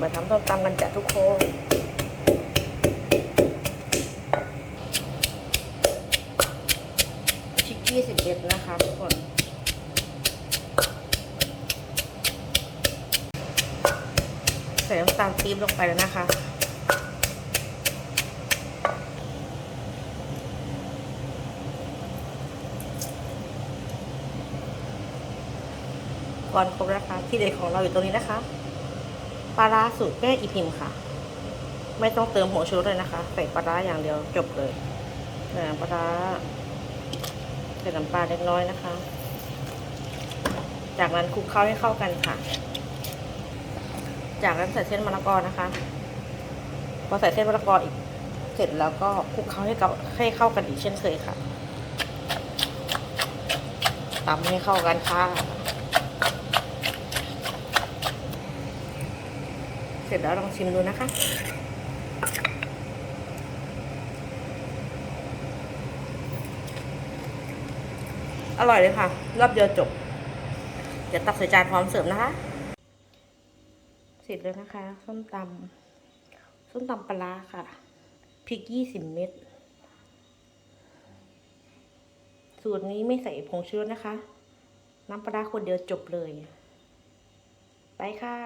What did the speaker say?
มาทำส้มตำกันจ้ะทุกคนชิคกี้สิบเอ็ดนะคะทุกคนใส่น้ำตาลปี๊บลงไปแล้วนะคะก่อนครบนะคะที่เด็ดของเราอยู่ตรงนี้นะคะ ปลาร้าสูตรแม่อีพิมค่ะ ไม่ต้องเติมหัวชูเลยนะคะ ใส่ปลาร้าอย่างเดียวจบเลยนะปลาร้าใส่น้ำปลาเล็กน้อยนะคะ จากนั้นคลุกเคล้าให้เข้ากันค่ะ จากนั้นใส่เส้นมะละกอนะคะ พอใส่เส้นมะละกออีกเสร็จแล้วก็คลุกเคล้าให้เข้าให้เข้ากันอีกเช่นเคยค่ะตำให้เข้ากันค่ะ เสร็จแล้วลองชิมดูนะคะ อร่อยเลยค่ะ รอบเดียวจบ เดี๋ยวตักใส่จานพร้อมเสิร์ฟนะคะ เสร็จแล้วนะคะ ส้มตำส้มตำปลาค่ะ พริกยี่สิบเม็ด สูตรนี้ไม่ใส่ผงชูรสนะคะ น้ำปลาคนเดียวจบเลย ไปค่ะ